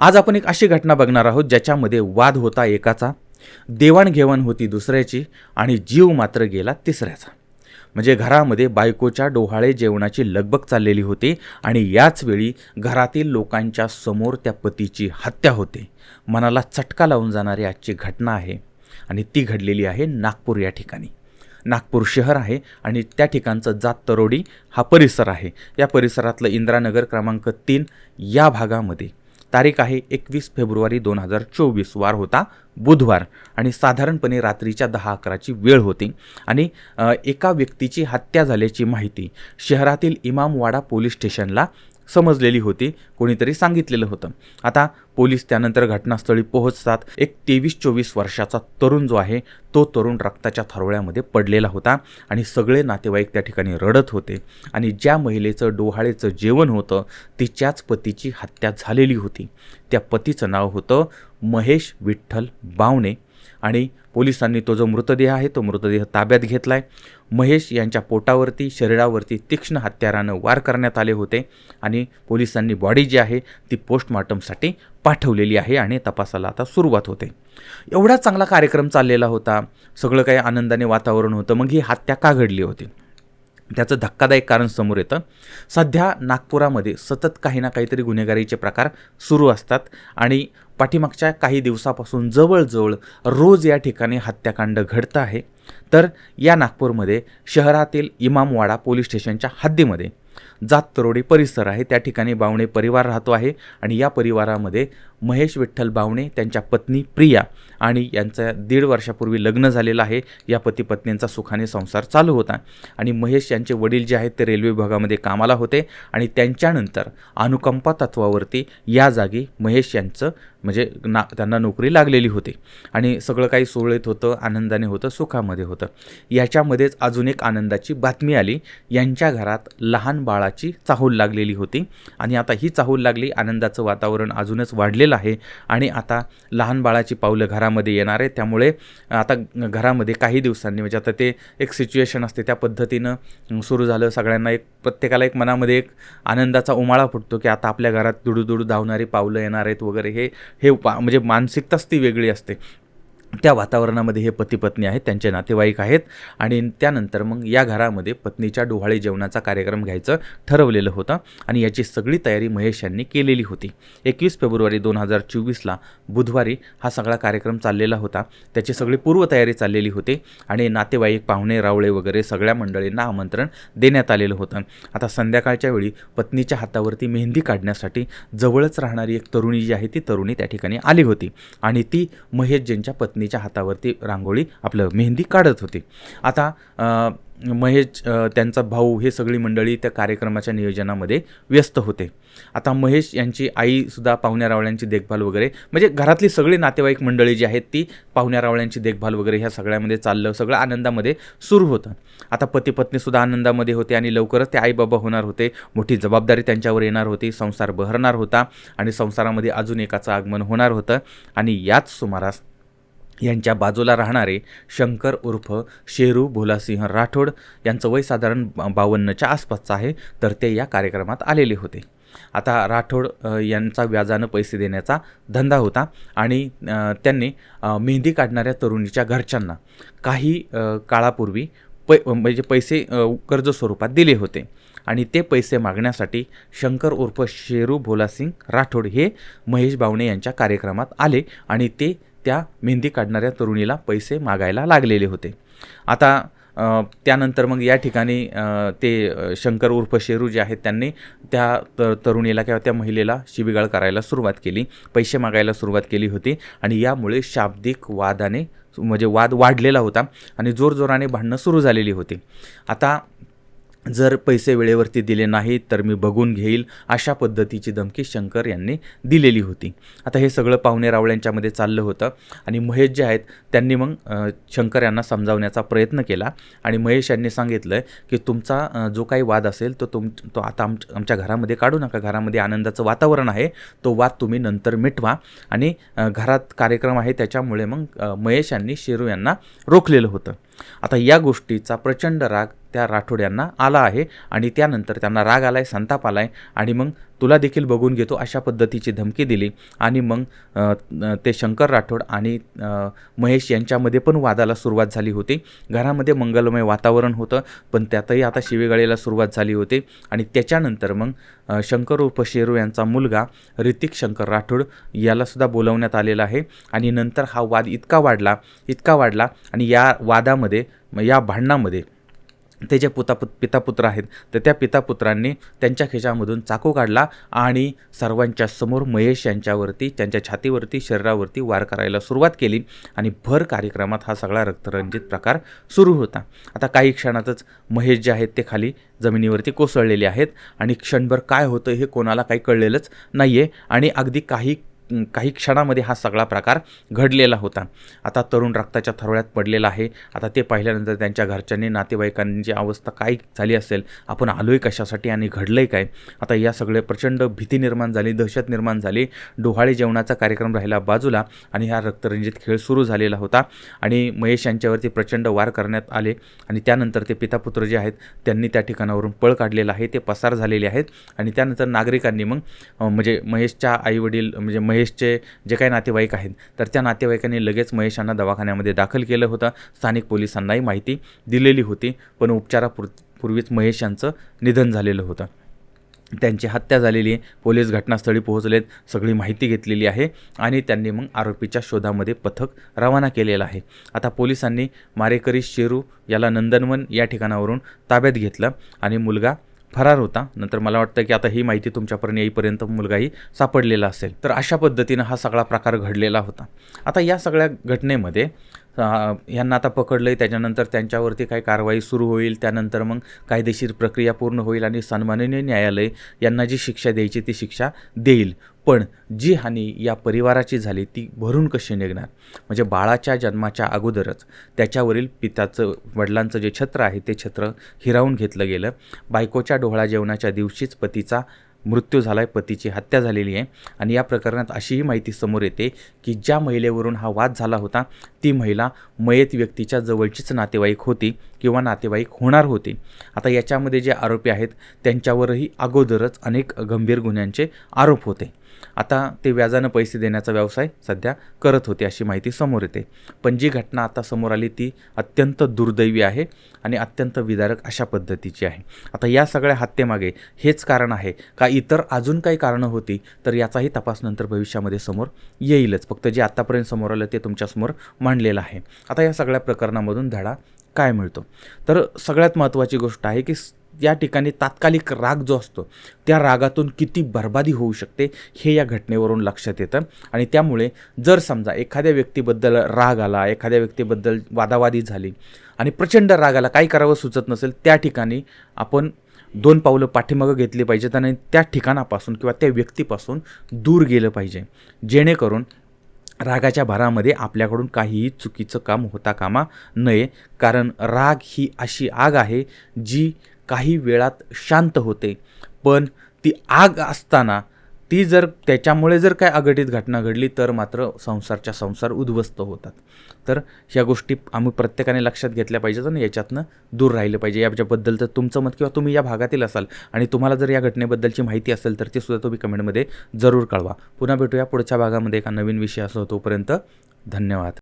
आज आपण एक अशी घटना बघणार आहोत ज्याच्यामध्ये वाद होता एकाचा देवाणघेवाण होती दुसऱ्याची आणि जीव मात्र गेला तिसऱ्याचा. म्हणजे घरामध्ये बायकोच्या डोहाळे जेवणाची लगबग चाललेली होती आणि याच वेळी घरातील लोकांच्या समोर त्या पतीची हत्या होते. मनाला चटका लावून जाणारी आजची घटना आहे आणि ती घडलेली आहे नागपूर या ठिकाणी. नागपूर शहर आहे आणि त्या ठिकाणचं जात तरोडी हा परिसर आहे. या परिसरातलं इंदिरानगर क्रमांक तीन या भागामध्ये तारीख आहे एकवीस फेब्रुवारी दोन हजार चोवीस. वार होता बुधवार आणि साधारणपणे रात्रीच्या दहा अकराची वेळ होती आणि एका व्यक्तीची हत्या झाल्याची माहिती शहरातील इमामवाडा पोलीस स्टेशनला समजलेली होती कोणीतरी सांगितलेलं होतं. आता पोलीस त्यानंतर घटनास्थळी पोहोचतात. एक तेवीस चोवीस वर्षाचा तरुण जो आहे तो तरुण रक्ताच्या थरवळ्यामध्ये पडलेला होता आणि सगळे नातेवाईक त्या ठिकाणी रडत होते आणि ज्या महिलेचं डोहाळेचं जेवण होतं तिच्याच पतीची हत्या झालेली होती. त्या पतीचं नाव होतं महेश विठ्ठल बावणे आणि पोलिसांनी तो जो मृतदेह आहे तो मृतदेह ताब्यात घेतला आहे महेश यांच्या पोटावरती शरीरावरती तीक्ष्ण हत्यारानं वार करण्यात आले होते आणि पोलिसांनी बॉडी जी आहे ती पोस्टमॉर्टमसाठी पाठवलेली आहे आणि तपासाला आता सुरुवात होते. एवढा चांगला कार्यक्रम चाललेला होता. सगळं काही आनंदाने वातावरण होतं. मग ही हत्या का घडली होती? त्याचं धक्कादायक कारण समोर येतं. सध्या नागपुरामध्ये सतत काही ना काहीतरी गुन्हेगारीचे प्रकार सुरू असतात आणि पाठीमागच्या काही दिवसापासून जवळजवळ रोज या ठिकाणी हत्याकांड घडतं आहे. तर या नागपूरमध्ये शहरातील इमामवाडा पोलीस स्टेशनच्या हद्दीमध्ये जात तरोडी परिसर आहे. त्या ठिकाणी बावणे परिवार राहतो आहे आणि या परिवारामध्ये महेश विठ्ठल बावणे त्यांच्या पत्नी प्रिया आणि यांचं दीड वर्षापूर्वी लग्न झालेलं आहे. या पती पत्नींचा सुखाने संसार चालू होता आणि महेश यांचे वडील जे आहेत ते रेल्वे विभागामध्ये कामाला होते आणि त्यांच्यानंतर अनुकंपा तत्वावरती या जागी महेश यांचं म्हणजे ना त्यांना नोकरी लागलेली होती आणि सगळं काही सुरळीत होतं आनंदाने होतं सुखामध्ये होतं. याच्यामध्येच अजून एक आनंदाची बातमी आली. यांच्या घरात लहान बाळाची चाहूल लागलेली होती. आणि आता ही चाहूल लागली आनंदाचं वातावरण अजूनच वाढलेलं आहे. आणि आता लहान बाळाची पावलं घरामध्ये येणार आहे त्यामुळे आता घरामध्ये काही दिवसांनी म्हणजे आता ते एक सिच्युएशन असते त्या पद्धतीनं सुरू झालं. सगळ्यांना एक प्रत्येकाला एक मनामध्ये एक आनंदाचा उमाळा फुटतो की आता आपल्या घरात दुडूदुडू धावणारी पावलं येणार आहेत वगैरे. हे हे पा- म्हणजे मानसिकताच ती वेगळी असते. त्या वातावरणामध्ये हे पती पत्नी आहेत त्यांचे नातेवाईक आहेत आणि त्यानंतर मग या घरामध्ये पत्नीच्या डोहाळे जेवणाचा कार्यक्रम घ्यायचं ठरवलेलं होतं आणि याची सगळी तयारी महेश यांनी केलेली होती. एकवीस फेब्रुवारी दोन हजार चोवीसला बुधवारी हा सगळा कार्यक्रम चाललेला होता. त्याची सगळी पूर्वतयारी चाललेली होती आणि नातेवाईक पाहुणे रावळे वगैरे सगळ्या मंडळींना आमंत्रण देण्यात आलेलं होतं. आता संध्याकाळच्या वेळी पत्नीच्या हातावरती मेहंदी काढण्यासाठी जवळच राहणारी एक तरुणी जी आहे ती तरुणी त्या ठिकाणी आली होती आणि ती महेशजींच्या पत्नीच्या हातावरती रांगोळी आपलं मेहंदी काढत होती. आता महेश त्यांचा भाऊ हे सगळी मंडळी त्या कार्यक्रमाच्या नियोजनामध्ये व्यस्त होते. आता महेश यांची आईसुद्धा पाहुण्यारावळ्यांची देखभाल वगैरे म्हणजे घरातली सगळी नातेवाईक मंडळी जी आहेत ती पाहुण्यारावळ्यांची देखभाल वगैरे ह्या सगळ्यामध्ये चाललं सगळं आनंदामध्ये सुरू होतं. आता पती पत्नीसुद्धा आनंदामध्ये होते आणि लवकरच ते आईबाबा होणार होते. मोठी जबाबदारी त्यांच्यावर येणार होती संसार बहरणार होता आणि संसारामध्ये अजून एकाचं आगमन होणार होतं आणि याच सुमारास यांच्या बाजूला राहणारे शंकर उर्फ शेरू भोलासिंह राठोड यांचं वय साधारण बा- बावन्नच्या आसपासचं आहे तर ते या कार्यक्रमात आलेले होते. आता राठोड यांचा व्याजानं पैसे देण्याचा धंदा होता आणि त्यांनी मेहंदी काढणाऱ्या तरुणीच्या घरच्यांना काही काळापूर्वी पै म्हणजे पैसे कर्ज स्वरूपात दिले होते. आणि ते पैसे मागण्यासाठी शंकर उर्फ शेरू भोलासिंग राठोड हे महेश बावणे यांच्या कार्यक्रमात आले आणि ते त्या मेहंदी काढणाऱ्या तरुणीला पैसे मागायला लागलेले होते. आता त्यानंतर मग या ठिकाणी ते शंकर उर्फ शेरू जे आहेत त्यांनी त्या तर तरुणीला किंवा त्या महिलेला शिबिगाळ करायला सुरुवात केली पैसे मागायला सुरुवात केली होती आणि यामुळे शाब्दिक वादाने म्हणजे वाद वाढलेला होता आणि जोरजोराने भांडणं सुरू झालेली होती. आता जर पैसे वेळेवरती दिले नाहीत तर मी बघून घेईल अशा पद्धतीची धमकी शंकर यांनी दिलेली होती. आता हे सगळं पाहुणे रावळ्यांच्यामध्ये चाललं होतं आणि महेश जे आहेत त्यांनी मग शंकर यांना समजावण्याचा प्रयत्न केला आणि महेश यांनी सांगितलं आहे की तुमचा जो काही वाद असेल तो तुम तो आता आम आमच्या घरामध्ये काढू नका. घरामध्ये आनंदाचं वातावरण आहे तो वाद तुम्ही नंतर मिटवा आणि घरात कार्यक्रम आहे त्याच्यामुळे मग महेश यांनी शेरू यांना रोखलेलं होतं. आता या गोष्टीचा प्रचंड राग त्या राठोड यांना आला आहे आणि त्यानंतर त्यांना राग आला आहे संताप आला आहे आणि मग तुला देखील बघून घेतो अशा पद्धतीची धमकी दिली. आणि मग ते शंकर राठोड आणि महेश यांच्यामध्ये पण वादाला सुरुवात झाली होती. घरामध्ये मंगलमय वातावरण होतं पण त्यातही आता शिवेगाळीला सुरुवात झाली होती. आणि त्याच्यानंतर मग शंकर उर्फ शेरू यांचा मुलगा ऋतिक शंकर राठोड यालासुद्धा बोलवण्यात आलेला आहे. आणि नंतर हा वाद इतका वाढला इतका वाढला. आणि या वादामध्ये या भांडणामध्ये ते जे पुता पितापुत्र आहेत तर त्या पितापुत्रांनी त्यांच्या खिशामधून चाकू काढला आणि सर्वांच्या समोर महेश यांच्यावरती त्यांच्या छातीवरती शरीरावरती वार करायला सुरुवात केली आणि भर कार्यक्रमात हा सगळा रक्तरंजित प्रकार सुरू होता. आता काही क्षणातच महेश जे आहेत ते खाली जमिनीवरती कोसळलेले आहेत आणि क्षणभर काय होतं हे कोणाला काही कळलेलंच नाही आहे आणि अगदी काही काही क्षणामध्ये हा सगळा प्रकार घडलेला होता. आता तरुण रक्ताच्या थरोळ्यात पडलेला आहे. आता ते पाहिल्यानंतर त्यांच्या घरच्यांनी नातेवाईकांची अवस्था काय झाली असेल आपण आलो आहे कशासाठी आणि घडलं आहे काय? आता या सगळे प्रचंड भीती निर्माण झाली दहशत निर्माण झाली. डोहाळे जेवणाचा कार्यक्रम राहिला बाजूला आणि हा रक्तरंजित खेळ सुरू झालेला होता आणि महेश यांच्यावरती प्रचंड वार करण्यात आले आणि त्यानंतर ते पितापुत्र जे आहेत त्यांनी त्या ठिकाणावरून पळ काढलेला आहे. ते पसार झालेले आहेत आणि त्यानंतर नागरिकांनी मग म्हणजे महेशच्या आईवडील म्हणजे महेशचे जे काही नातेवाईक आहेत तर त्या नातेवाईकांनी लगेच महेशांना दवाखान्यामध्ये दाखल केलं होतं. स्थानिक पोलिसांनाही माहिती दिलेली होती पण उपचारापूर पूर्वीच महेश यांचं निधन झालेलं होतं. त्यांची हत्या झालेली आहे. पोलीस घटनास्थळी पोहोचलेत सगळी माहिती घेतलेली आहे आणि त्यांनी मग आरोपीच्या शोधामध्ये पथक रवाना केलेलं आहे. आता पोलिसांनी मारेकरी शेरू याला नंदनवन या ठिकाणावरून ताब्यात घेतलं आणि मुलगा फरार होता. नंतर मला वाटतं की आता ही माहिती तुमच्यापर्यंत येईपर्यंत मुलगाही सापडलेला असेल. तर अशा पद्धतीनं हा सगळा प्रकार घडलेला होता. आता या सगळ्या घटनेमध्ये ह्यांना आता पकडलं आहे त्याच्यानंतर त्यांच्यावरती काही कारवाई सुरू होईल. त्यानंतर मग कायदेशीर प्रक्रिया पूर्ण होईल आणि सन्माननीय न्यायालय यांना जी शिक्षा द्यायची ती शिक्षा देईल. पण जी हानी या परिवाराची झाली ती भरून कशी निघणार? म्हणजे बाळाच्या जन्माच्या अगोदरच त्याच्यावरील पिताचं वडिलांचं जे छत्र आहे ते छत्र हिरावून घेतलं गेलं. बायकोच्या डोहळा जेवणाच्या दिवशीच पतीचा मृत्यू झाला आहे पतीची हत्या झालेली आहे. आणि या प्रकरणात अशीही माहिती समोर येते की ज्या महिलेवरून हा वाद झाला होता ती महिला मयत व्यक्तीच्या जवळचीच नातेवाईक होती किंवा नातेवाईक होणार होती. आता याच्यामध्ये जे आरोपी आहेत त्यांच्यावरही अगोदरच अनेक गंभीर गुन्ह्यांचे आरोप होते. आता ते व्याजानं पैसे देण्याचा व्यवसाय सध्या करत होते अशी माहिती समोर येते. पण जी घटना आता समोर आली ती अत्यंत दुर्दैवी आहे आणि अत्यंत विदारक अशा पद्धतीची आहे. आता या सगळ्या हत्येमागे हेच कारण आहे का इतर अजून काही कारणं होती तर याचाही तपास नंतर भविष्यामध्ये समोर येईलच. फक्त जे आत्तापर्यंत समोर आलं ते तुमच्यासमोर मांडलेलं आहे. आता या सगळ्या प्रकरणामधून धडा काय मिळतो? तर सगळ्यात महत्त्वाची गोष्ट आहे की या ठिकाणी तात्कालिक राग जो असतो त्या रागातून किती बर्बादी होऊ शकते हे या घटनेवरून लक्षात येतं. आणि त्यामुळे जर समजा एखाद्या व्यक्तीबद्दल राग आला एखाद्या व्यक्तीबद्दल वादावादी झाली आणि प्रचंड राग आला काही करावं सुचत नसेल त्या ठिकाणी आपण दोन पावलं पाठीमागं घेतली पाहिजेत आणि त्या ठिकाणापासून किंवा त्या व्यक्तीपासून दूर गेलं पाहिजे. जेणेकरून रागाच्या भरामध्ये आपल्याकडून काहीही चुकीचं काम होता कामा नये. कारण राग ही अशी आग आहे जी काही वेळात शांत होते. पण ती आग असताना ती जर त्याच्यामुळे जर काय अघटित घटना घडली तर मात्र संसारच्या संसार उद्ध्वस्त होतात. तर ह्या गोष्टी आम्ही प्रत्येकाने लक्षात घेतल्या पाहिजेत आणि याच्यातनं दूर राहिलं पाहिजे. याच्याबद्दल तर तुमचं मत किंवा तुम्ही या भागातील असाल आणि तुम्हाला जर या घटनेबद्दलची माहिती असेल तर ती सुद्धा तुम्ही कमेंटमध्ये जरूर कळवा. पुन्हा भेटूया पुढच्या भागामध्ये एका नवीन विषय असो तोपर्यंत धन्यवाद.